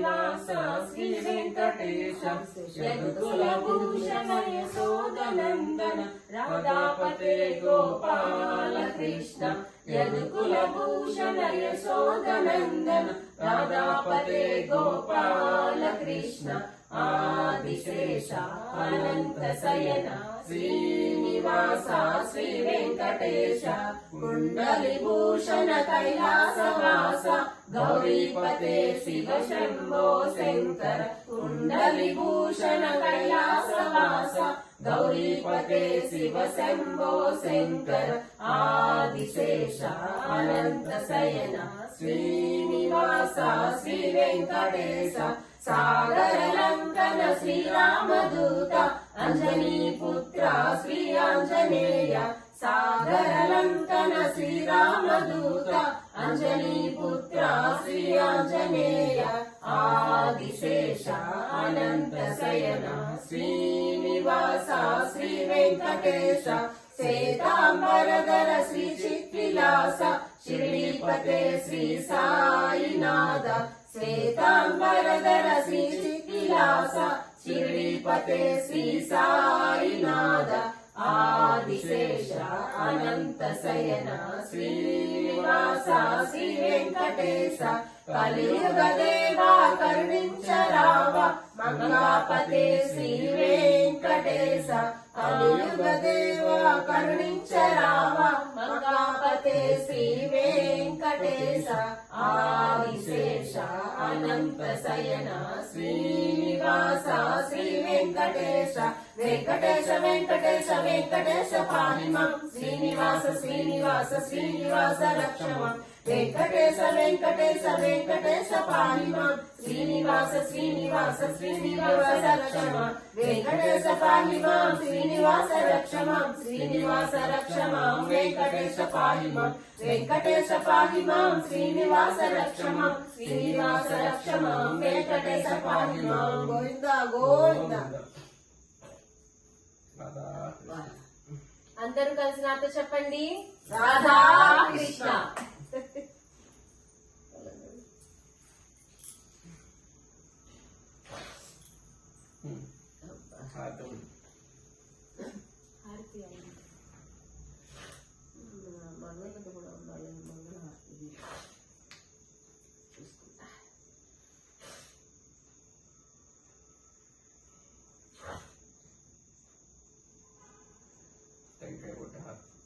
శ్రీనివాస శ్రీ వెంకటేశ యదుకుల భూషణ రాధాపతే గోపాల కృష్ణ యదుకుల భూషణ యశోదనందన రాధాపతే గోపాల కృష్ణ ఆదిశేష అనంత శయన శ్రీనివాస శ్రీ వెంకటేశ కుండలి భూషణ కైలాసవాస గౌరీపతే శివ శంభో శంకర కుండలి భూషణ కైలాసవాస గౌరీపతే శివ శంభో శంకర ఆదిశేష అనంత శయన శ్రీనివాస శ్రీ వెంకటేశ సాగర श्रीरामदूता अञ्जनीपुत्रा श्री आञ्जनेय सागरलङ्कन श्रीरामदूता अञ्जनीपुत्रा श्री आञ्जनेय आञ्जनेया अनन्तशयना श्रीनिवासा श्रीवेङ्कटेश श्वेताम्बरधर श्रीचित्विलास श्रीपते श्री साईनाथ श्वेताम् वरदर श्री శ్రీ చిత్విలాస శ్రీపతే శ్రీ సాయినాథ శ్వేతాంబరధర శ్రీ చిత్విలాస శ్రీపతే శ్రీ సాయినాథ ఆదిశేష అనంత శయన శ్రీనివాస శ్రీ వెంకటేశ కలియుగ దేవా కరుణించరావ మంగాపతే శ్రీ వెంకటేశ కలియుగ దేవా కరుణించరావ మంగాపతే శ్రీ వెంకటేశ ఆదిశేష అనంత శయన శ్రీనివాస శ్రీ వెంకటేశ వెంకటేశ వెంకటేశ వెంకటేశ పాహిమం శ్రీనివాస శ్రీనివాస శ్రీనివాస రక్షమం వెంకటేశ వెంకటేశ వెంకటేశ పాహిమం శ్రీనివాస శ్రీనివాస శ్రీనివాస రక్షమం వెంకటేశ పాహిమం శ్రీనివాస రక్షమం శ్రీనివాస రక్షమం వెంకటేశ పాహిమం వెంకటేశ పాహిమం శ్రీనివాస రక్షమం శ్రీనివాస రక్షమం వెంకటేశ పాహిమం గోవింద గోవింద అందరూ కలిసి నాతో చెప్పండి. రాధా కృష్ణ హారతి care what to.